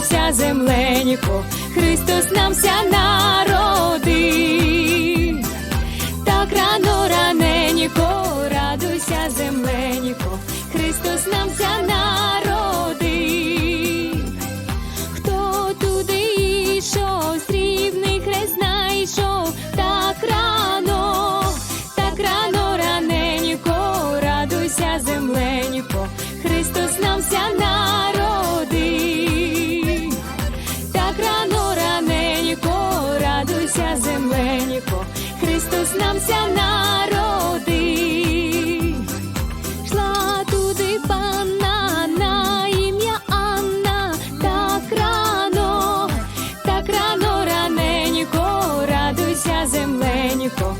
радуйся, земленько, Христос нам ся народив. Так рано раненько, радуйся, земленько, Христос нам ся народив. Хто туди йшов, срібний хрест знайшов, так рано, так рано раненько, радуйся, земленько, Христос сонця народи, шла туди пана ім'я Анна, так рано, так рано раненько, радуйся, земленько.